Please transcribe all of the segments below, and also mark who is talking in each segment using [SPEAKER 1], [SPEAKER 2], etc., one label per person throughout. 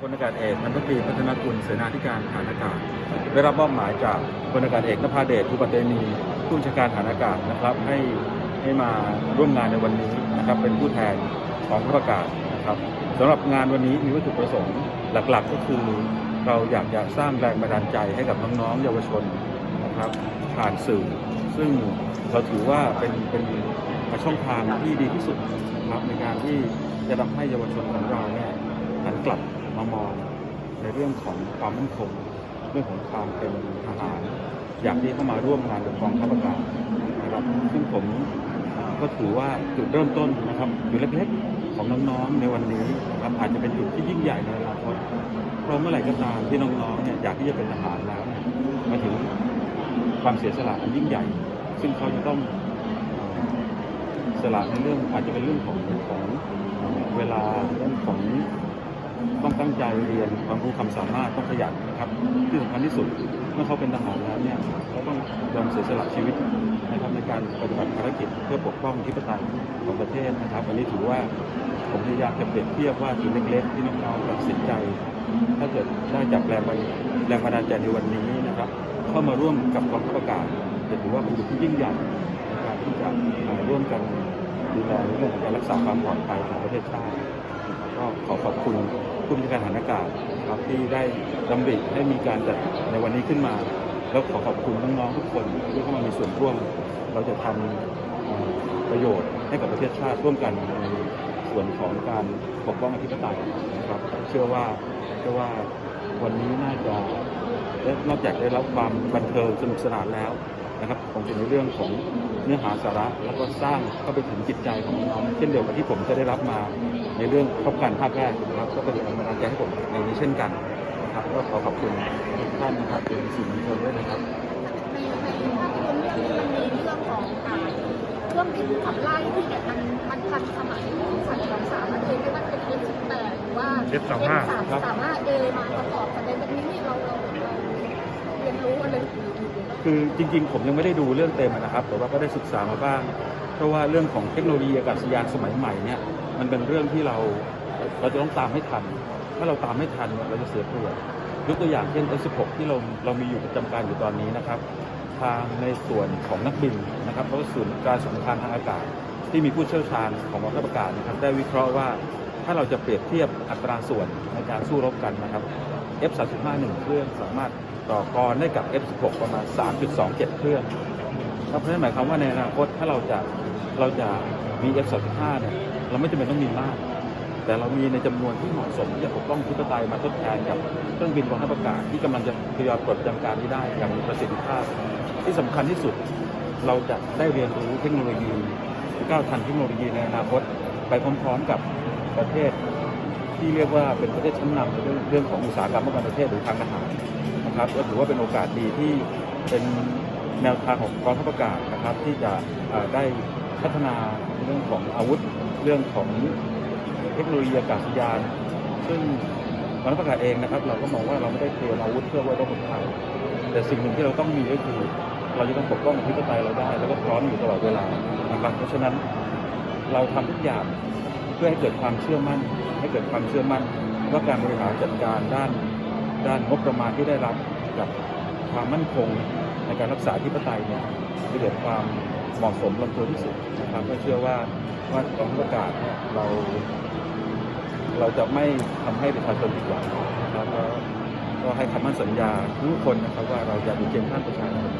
[SPEAKER 1] พลอากาศเอกนันทกรีพัฒนากุลเสนาธิการฐานอากาศ ได้รับมอบหมายจากพลอากาศเอกนภาเดชภูปเตมีผู้บัญชาการฐานอากาศนะครับ ให้ให้มาร่วมงานในวันนี้นะครับ เป็นผู้แทนของผู้ประกาศนะครับสำหรับงานวันนี้มีวัตถุประสงค์หลักๆ ก็คือเราอยากจะสร้างแรงบันดาลใจให้กับน้องๆเยาวชนนะครับผ่านสื่อ ซึ่งเราถือว่าเป็นเป็นช่องทางที่ดีที่สุดนะครับในการที่จะทำให้เยาวชนของเราเนี่ยหันกลับ มามองในเรื่องของความมั่นคงเรื่องของความเป็นทหาร อยากที่เข้ามาร่วมงานกับกองทัพอากาศนะครับซึ่งผมก็ถือว่าจุดเริ่มต้นนะครับจุดเล็กๆของน้องๆในวันนี้นะครับอาจจะเป็นจุดที่ยิ่งใหญ่ในอนาคตเพราะเมื่อไหร่ก็ตามที่น้องๆเนี่ยอยากที่จะเป็นทหารแล้วมาถึงความเสียสละอันยิ่งใหญ่ ซึ่งเขาจะต้องเอ่อสละในเรื่องอาจจะเป็นเรื่องของของเวลาเรื่องของ ต้องตั้งใจเรียนความรู้ความสามารถต้องขยันนะครับที่สำคัญที่สุดเมื่อเขาเป็นทหารแล้วเนี่ยเขาต้องยอมเสียสละชีวิตนะครับในการปฏิบัติภารกิจเพื่อปกป้องที่ปไตยของประเทศนะครับ อันนี้ถือว่าผมพยายามจะเปรียบเทียบว่าจุดเล็กๆที่น้องๆตัดสินใจ ถ้าเกิดได้จับแรงบันแรงบันดาลใจในวันนี้นะครับ เข้ามาร่วมกับกองทัพอากาศจะถือว่าเป็นจุดที่ยิ่งใหญ่ในการที่จะร่วมกันดูแลเรื่องของการรักษาความปลอดภัยของประเทศชาติก็ขอขอบคุณ ผู้บัญชาการฐานอากาศครับที่ได้ดำริให้มีการจัดในวันนี้ขึ้นมา แล้วขอขอบคุณน้องๆทุกคนที่เข้ามามีส่วนร่วม เราจะทำเอ่อประโยชน์ให้กับประเทศชาติร่วมกันในส่วนของการปกป้องอธิปไตยนะครับเชื่อว่าเชื่อว่าวันนี้น่าจะได้นอกจากได้รับความบันเทิงสนุกสนานแล้วนะครับคงจะในเรื่องของเนื้อหาสาระแล้วก็สร้างเข้าไปถึงจิตใจของน้องเช่นเดียวกับที่ผมจะได้รับมา ในเรื่องครอบครันภาคแรกนะครับก็เป็นแรงบันดาลใจให้ผมในนี้เช่นกันนะครับก็ขอขอบคุณทุกท่านนะครับเป็นสื่อมวลชนด้วยนะครับ
[SPEAKER 2] ในในภาพยนตร์เรื่องนี้มันมีเรื่องของอ่าเครื่องบินขับไล่ที่แบบมันมันทันสมัยสันสองสามนั่นเองไม่ว่าจะเป็น F18 หรือว่า
[SPEAKER 3] F35
[SPEAKER 2] F3 สามารถเอมาประกอบกันในแบบนี้นี่เราเราเราเรียนรู้อะไรอยู่
[SPEAKER 1] คือจริงๆ ผมยังไม่ได้ดูเรื่องเต็มนะครับ แต่ว่าก็ได้ศึกษามาบ้าง เพราะว่าเรื่องของเทคโนโลยีอากาศยานสมัยใหม่เนี่ยมันเป็นเรื่องที่เราเราจะต้องตามให้ทัน ถ้าเราตามไม่ทันเราจะเสียเปรียบยกตัวอย่างเช่น F16 ที่เราเรามีอยู่ประจำการอยู่ตอนนี้นะครับ ทางในส่วนของนักบินนะครับเพราะศูนย์การสงครามทางอากาศ ที่มีผู้เชี่ยวชาญของกองทัพอากาศนะครับได้วิเคราะห์ว่าถ้าเราจะเปรียบเทียบอัตราส่วนในการสู้รบกันนะครับ F35 หนึ่งเครื่องสามารถ ต่อกรได้กับ F16 ประมาณ 3.27 เครื่องเพราะฉะนั้นหมายความว่าในอนาคตถ้าเราจะเราจะมี F35 เนี่ยเราไม่จำเป็นต้องมีมาก แต่เรามีในจำนวนที่เหมาะสมที่จะปกป้องทิปไตยมาทดแทนกับเครื่องบินกองทัพอากาศที่กำลังจะทยอยปลดประจำการนี้ได้อย่างมีประสิทธิภาพ ที่สำคัญที่สุดเราจะได้เรียนรู้เทคโนโลยีก้าวทันเทคโนโลยีในอนาคต ไปพร้อมๆกับประเทศที่เรียกว่าเป็นประเทศชั้นนำในเรื่องเรื่องของอุตสาหกรรมป้องกันประเทศหรือทางทหาร นะครับก็ถือว่าเป็นโอกาสดีที่เป็นแนวทางของกองทัพอากาศนะครับ ที่จะได้พัฒนาเรื่องของอาวุธเรื่องของเทคโนโลยีอากาศยาน ซึ่งกองทัพอากาศเองนะครับ เราก็มองว่าเราไม่ได้เตรียมอาวุธเพื่อไว้ป้องกันภัยแต่สิ่งหนึ่งที่เราต้องมีก็คือ เราจะต้องปกป้องอธิปไตยเราได้ แล้วก็พร้อมอยู่ตลอดเวลานะครับเพราะฉะนั้นเราทำทุกอย่างเพื่อให้เกิดความเชื่อมั่น ให้เกิดความเชื่อมั่นว่าการบริหารจัดการด้าน ด้านงบประมาณที่ได้รับกับความมั่นคงในการรักษาธิปไตยเนี่ยจะเกิดความเหมาะสมลงตัวที่สุดนะครับก็เชื่อว่าว่ากองทัพอากาศเนี่ยเรา เราจะไม่ทำให้ประชาชนผิดหวังนะครับแล้วก็ให้คำมั่นสัญญาทุกคนนะครับว่าเราจะอยู่เคียงข้างประชาชน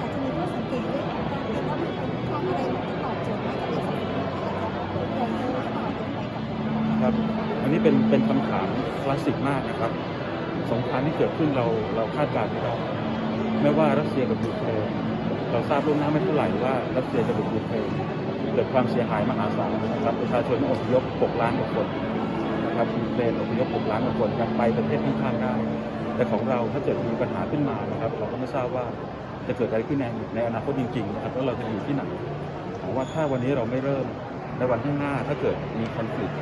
[SPEAKER 2] อาจจะมีข้อสังเกตด้วยแต่านเป็นควาะไรที่ตอบโจทย์ให้กับสังคมที่อยากจะเรียน
[SPEAKER 1] ครับ อันนี้เป็นเป็นคำถามคลาสสิกมากนะครับ สงครามที่เกิดขึ้นเราเราคาดการณ์ไม่ได้ไม่ว่ารัสเซียกับยูเครนเราทราบล่วงหน้าไม่เท่าไหร่ว่ารัสเซียจะบุกยูเครนเกิดความเสียหายมหาศาลนะครับประชาชนอพยพ 6 ล้านกว่าคนนะครับยูเครนอพยพ 6 ล้านกว่าคนยังไปประเทศข้างๆได้ แต่ของเราถ้าเกิดมีปัญหาขึ้นมานะครับเราก็ไม่ทราบว่าจะเกิดอะไรขึ้นในในอนาคตจริงๆนะครับแล้วเราจะอยู่ที่ไหนผมว่าถ้าวันนี้เราไม่เริ่มในวันข้างหน้าถ้าเกิดมีคอนฟ lict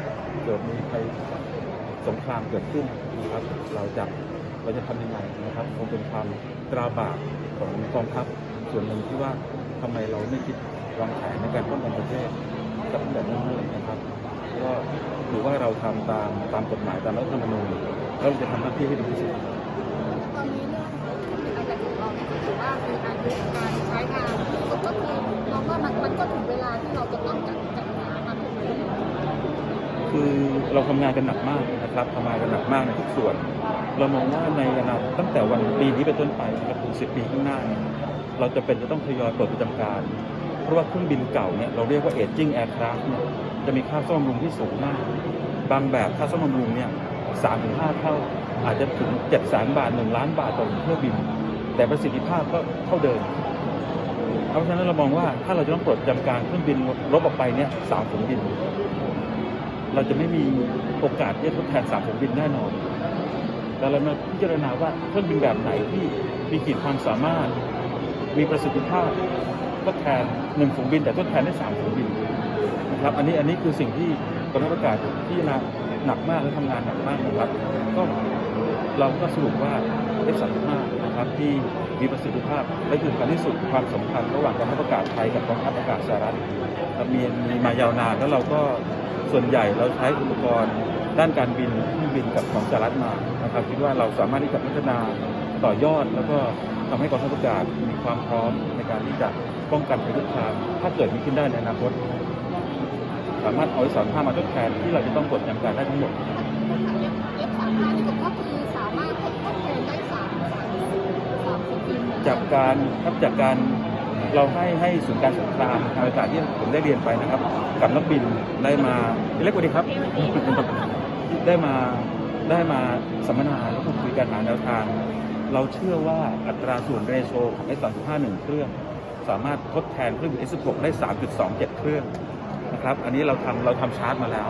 [SPEAKER 1] เกิดมีภัย สงครามเกิดขึ้นนะครับ เราจะเราจะทำยังไงนะครับคงเป็นความตราบาปของกองทัพส่วนหนึ่งที่ว่าทำไมเราไม่คิดวางแผนในการป้องกันประเทศตั้งแต่เนิ่นๆนะครับก็ถือว่าเราทำตามตามกฎหมายตามรัฐธรรมนูญแล้วเราจะทำหน้าที่ให้ดีที่สุด
[SPEAKER 2] ตอนนี้เรื่องของผลิตภัณฑ์ของเราเนี่ยถือว่ามีอายุการใช้งานที่สุดก็คือมองว่ามันมันก็ถึงเวลาที่เราจะต้องจัดจัดหามัน
[SPEAKER 1] คือ เราทำงานกันหนักมากนะครับทำงานกันหนักมากในทุกส่วน เรามองว่าในอนาคตตั้งแต่วันปีนี้เป็นต้นไปนะครับถึงสิปีข้างหน้า เราจะเป็นจะต้องทยอยเปิดประจำการ เพราะว่าเครื่องบินเก่าเนี่ยเราเรียกว่า aging aircraft เนี่ยจะมีค่าซ่อมบำรุงที่สูงมาก บางแบบค่าซ่อมบำรุงเนี่ยสามถึงห้าเท่า อาจจะถึงเจ็ดแสนบาทหนึ่งล้านบาทต่อหนึ่งเที่ยวบิน แต่ประสิทธิภาพก็เท่าเดิมเพราะฉะนั้นเรามองว่าถ้าเราจะต้องปลดจำการเครื่องบินรบออกไปเนี่ยสามฝูงบิน เราจะไม่มีโอกาสที่จะทดแทนสามฝูงบินแน่นอน แต่เรามาพิจารณาว่าเครื่องบินแบบไหนที่มีขีดความสามารถ มีประสิทธิภาพทดแทนหนึ่งฝูงบิน แต่ทดแทนได้สามฝูงบินนะครับ อันนี้อันนี้คือสิ่งที่กองทัพอากาศที่นาหนักมากและทำงานหนักมากนะครับ ก็เราก็สรุปว่า F35 นะครับที่ มีประสิทธิภาพ และคือการที่สุดความสัมพันธ์ระหว่างกองทัพอากาศไทยกับกองทัพอากาศสหรัฐมีมีมายาวนานแล้วเราก็ส่วนใหญ่เราใช้อุปกรณ์ด้านการบินเครื่องบินกับของสหรัฐมานะครับคิดว่าเราสามารถที่จะพัฒนาต่อยอด แล้วก็ทำให้กองทัพอากาศมีความพร้อมในการที่จะป้องกันภัยคุกคามถ้าเกิดมีขึ้นได้ในอนาคต สามารถเอาไอ้สามห้ามาทดแทนที่เราจะต้องกดจำกัดได้ทั้งหมด จากการครับจากการเราให้ให้ศูนย์การสงครามทางอากาศที่ผมได้เรียนไปนะครับ กับนักบินได้มาพี่เล็กสวัสดีครับ ได้มาได้มาสัมมนาแล้วก็คุยกันหาแนวทาง เราเชื่อว่าอัตราส่วนเรโซของ S351 เครื่อง สามารถทดแทนเครื่องบิน S16 ได้ 3.27 เครื่องนะครับ อันนี้เราทำเราทำชาร์จมาแล้ว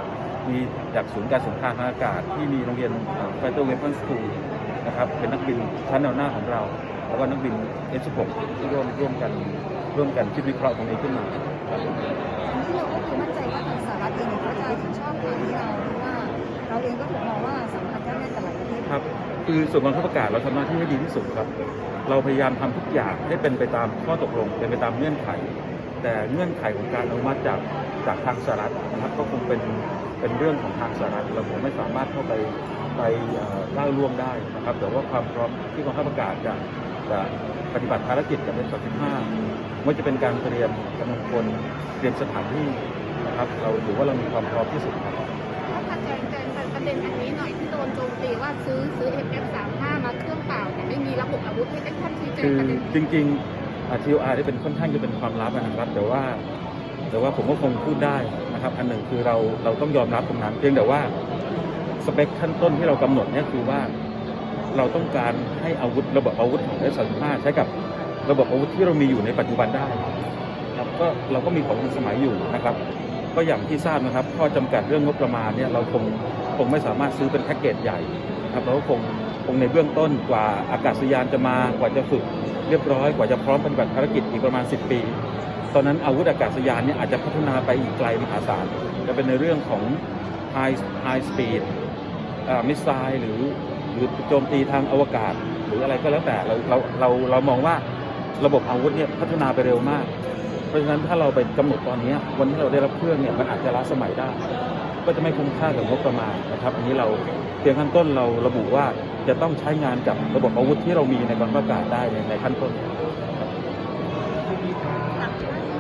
[SPEAKER 1] มีจากศูนย์การสงครามทางอากาศ ที่มีโรงเรียน Fighter Weapons School นะครับเป็นนักบินชั้นแนวหน้าของเรา แล้วก็นักบิน F16 ที่ร่วมร่วมกันร่วมกันคิดวิเคราะห์ตรงนี้ขึ้นมาครับ
[SPEAKER 2] อันนี้เราก็คือมั่นใจว่าทางสหรัฐเองเนี่ยเขาจะเห็นชอบทางที่เราเพราะว่าเราเองก็ถูกมองว่าสัมพันธ์แน่นกับหลายประเทศ
[SPEAKER 1] ครับคือส่วนกองทัพอากาศเราทำหน้าที่ให้ดีที่สุดครับ เราพยายามทำทุกอย่างให้เป็นไปตามข้อตกลงเป็นไปตามเงื่อนไข แต่เงื่อนไขของการอนุมัติจากจากทางสหรัฐนะครับก็คงเป็นเป็นเรื่องของทางสหรัฐเราคงไม่สามารถเข้าไปไปเอ่อก้าวล่วงได้นะครับแต่ว่าความพร้อมที่กองทัพอากาศจะ จะปฏิบัติภารกิจกับ F35 ไม่ว่าจะเป็นการเตรียมกำลังพลเตรียมสถานที่นะครับ เราถือว่าเรามีความพร้อมที่สุดครับ
[SPEAKER 2] ถ้าแจงแจงประเด็นอันนี้หน่อยที่โดนโจมตีว่าซื้อซื้อ FF35 มาเครื่องเปล่าแต่ไม่มีระบบอาวุธให้ได้ท่านชี้แจง
[SPEAKER 1] คือ
[SPEAKER 2] ประเด็น
[SPEAKER 1] จริงๆอ่า TOR ได้เป็นค่อนข้างจะเป็นความลับนะครับแต่ว่าแต่ว่าผมก็คงพูดได้นะครับ อันหนึ่งคือเราเราต้องยอมรับตรงนั้นเพียงแต่ว่าสเปคขั้นต้นที่เรากำหนดเนี่ยคือว่า เราต้องการให้อาวุธระบบอาวุธของ F35 ใช้กับระบบอาวุธที่เรามีอยู่ในปัจจุบันได้ครับก็เราก็มีของทันสมัยอยู่นะครับ ก็อย่างที่ทราบนะครับ ข้อจำกัดเรื่องงบประมาณเนี่ยเราคงคงไม่สามารถซื้อเป็นแพ็กเกจใหญ่นะครับเราก็คงคงในเบื้องต้นกว่าอากาศยานจะมากว่าจะฝึกเรียบร้อยกว่าจะพร้อมปฏิบัติภารกิจอีกประมาณ 10 ปี ตอนนั้นอาวุธอากาศยานเนี่ยอาจจะพัฒนาไปอีกไกลมหาศาลจะเป็นในเรื่องของ high high speed มิสไซล์หรือ รือโจมตีทางอวกาศ หรืออะไรก็แล้วแต่เราเราเราเรามองว่าระบบอาวุธเนี่ยพัฒนาไปเร็วมาก เพราะฉะนั้นถ้าเราไปกำหนดตอนนี้วันที่เราได้รับเครื่องเนี่ยมันอาจจะล้าสมัยได้ ก็จะไม่คุ้มค่ากับงบประมาณนะครับอันนี้เราเพียงขั้นต้นเราระบุว่าจะต้องใช้งานกับระบบอาวุธที่เรามีในกองทัพอากาศได้ในในขั้นต้น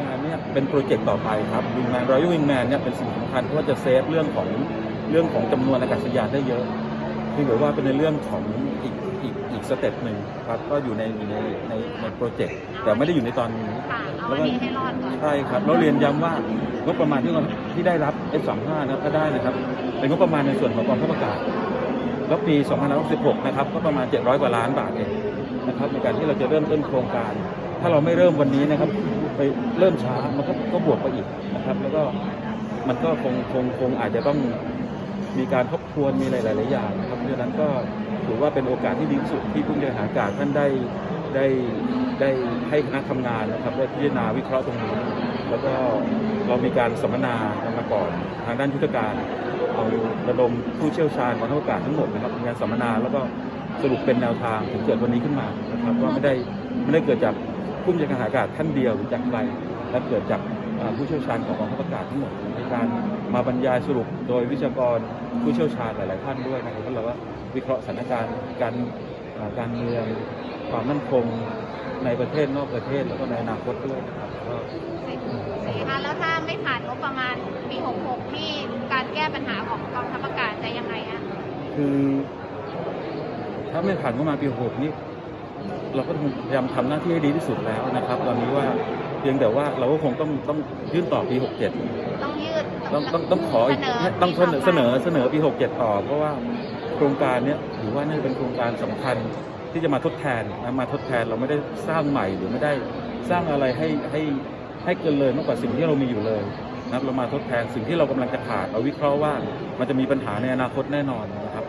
[SPEAKER 1] งานเนี่ยเป็นโปรเจกต์ต่อไปครับวิงแมนรอยัลวิงแมนเนี่ยเป็นสิ่งสำคัญเพราะว่าจะเซฟเรื่องของเรื่องของจำนวนอากาศยานได้เยอะ ที่เหลือว่าเป็นในเรื่องของอีกอีกอีกสเต็ปหนึ่งครับก็อยู่ในอยู่ในในในโปรเจกต์แต่ไม่ได้อยู่ในตอนนี้
[SPEAKER 2] ค่ะเอาอันนี้ให้รอดก่อน
[SPEAKER 1] ใช่ครับเราเรียนย้ำว่างบประมาณที่เราที่ได้รับ F35 นะถ้าได้นะครับ เป็นงบประมาณในส่วนของกองทัพอากาศแล้วปี2566นะครับก็ประมาณ 700 กว่าล้านบาทเองนะครับในการที่เราจะเริ่มต้นโครงการ ถ้าเราไม่เริ่มวันนี้นะครับไปเริ่มช้ามันก็ก็บวกไปอีกนะครับ แล้วก็มันก็คงคงคงอาจจะต้อง มีการทบทวนมีหลาย ๆ อย่างนะครับเพราะฉะนั้นก็ถือว่าเป็นโอกาสที่ดีที่สุดที่ผู้บริหารอากาศท่านได้ได้ได้ให้คณะทำงานนะครับได้พิจารณาวิเคราะห์ตรงนี้แล้วก็เรามีการสัมมนากันมาก่อนทางด้านยุทธการเอาระดมผู้เชี่ยวชาญของทางอากาศทั้งหมดนะครับมีการสัมมนาแล้วก็สรุปเป็นแนวทางถึงเกิดวันนี้ขึ้นมานะครับว่าไม่ได้ไม่ได้เกิดจากผู้บัญชาการทหารอากาศท่านเดียวหรือจากใครและเกิดจาก ผู้เชี่ยวชาญของกองทัพอากาศทั้งหมดในการมาบรรยายสรุปโดยวิชากรผู้เชี่ยวชาญหลายๆท่านด้วยนะครับแล้วเราก็วิเคราะห์สถานการณ์การการเมืองความมั่นคงในประเทศนอกประเทศแล้วก็ในอนาคตด้วยนะครับก็
[SPEAKER 3] สีคะแล้วถ้าไม่ผ่านงบประมาณปี 66 ที่การแก้ปัญหาของกองทัพอากาศจะยังไงฮะ
[SPEAKER 1] คือถ้าไม่ผ่านงบประมาณปี6นี่เราก็พยายามทำหน้าที่ให้ดีที่สุดแล้วนะครับ ตอนนี้ว่า เพียงแต่ว่าเราก็คงต้องต้องยื่นต่อปี 67
[SPEAKER 3] ต้องยืด
[SPEAKER 1] ต้องต้องต้องขออีกต้องเสนอเสนอเสนอปี 67 ต่อ เพราะว่าโครงการเนี้ยถือว่าน่าจะเป็นโครงการสำคัญที่จะมาทดแทนนะมาทดแทนเราไม่ได้สร้างใหม่หรือไม่ได้สร้างอะไรให้ให้ให้เกินเลยมากกว่าสิ่งที่เรามีอยู่เลยนะครับเรามาทดแทนสิ่งที่เรากำลังจะขาดเราวิเคราะห์ว่ามันจะมีปัญหาในอนาคตแน่นอนนะครับ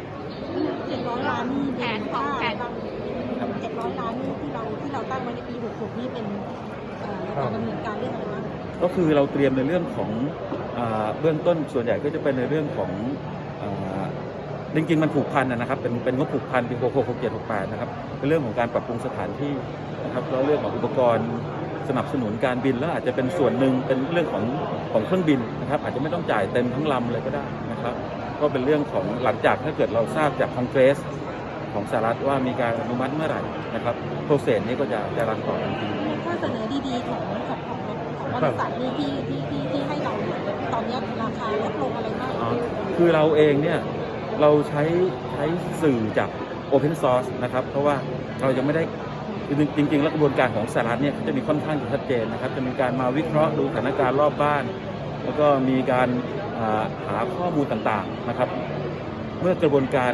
[SPEAKER 4] เจ็ดร้อยล้านนี่
[SPEAKER 3] แผนของแผน
[SPEAKER 4] เจ็ดร้อยล้านนี่ที่เราที่เราตั้งไว้ในปีหกหกนี่เป็นเอ่อ การดำเนินการเรื่องอะไรบ้าง
[SPEAKER 1] ก็คือเราเตรียมในเรื่องของเบื้องต้นส่วนใหญ่ก็จะเป็นในเรื่องของอาจริงๆมันผูกพันนะครับ เป็นเป็นงบผูกพันปี66 67 68นะครับเป็นเรื่องของการปรับปรุงสถานที่นะครับแล้วเรื่องของอุปกรณ์สนับสนุนการบินแล้วอาจจะเป็นส่วนหนึ่งเป็นเรื่องของของเครื่องบินนะครับ อาจจะไม่ต้องจ่ายเต็มทั้งลำเลยก็ได้นะครับ ก็เป็นเรื่องของหลังจากถ้าเกิดเราทราบจากคอนเกรส ของสหรัฐว่ามีการอนุมัติเมื่อไหร่นะครับโปรเซสนี้ก็จะจะรันต่อทันที
[SPEAKER 4] ข้อเสนอดีๆของของของของบริษัทนี่ที่ที่ที่ให้เราตอนนี้ราคาลดลงอะไรบ้าง
[SPEAKER 1] อ๋อคือเราเองเนี่ยเราใช้ใช้สื่อจาก Open Source นะครับ เพราะว่าเรายังไม่ได้จริงๆแล้วกระบวนการของสหรัฐเนี่ยจะมีค่อนข้างจะชัดเจนนะครับ จะมีการมาวิเคราะห์ดูสถานการณ์รอบบ้าน แล้วก็มีการหาข้อมูลต่างๆนะครับ เมื่อกระบวนการ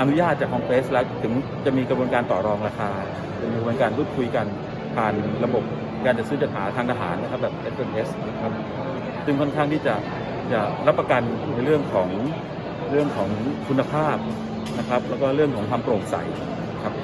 [SPEAKER 1] อนุญาตจากคองเกรสแล้วถึงจะมีกระบวนการต่อรองราคา จะมีกระบวนการพูดคุยกันผ่านระบบการจัดซื้อจัดหาทางทหารนะครับแบบ SMS นะครับซึ่งค่อนข้างที่จะจะรับประกันในเรื่องของเรื่องของคุณภาพนะครับ แล้วก็เรื่องของความโปร่งใสครับ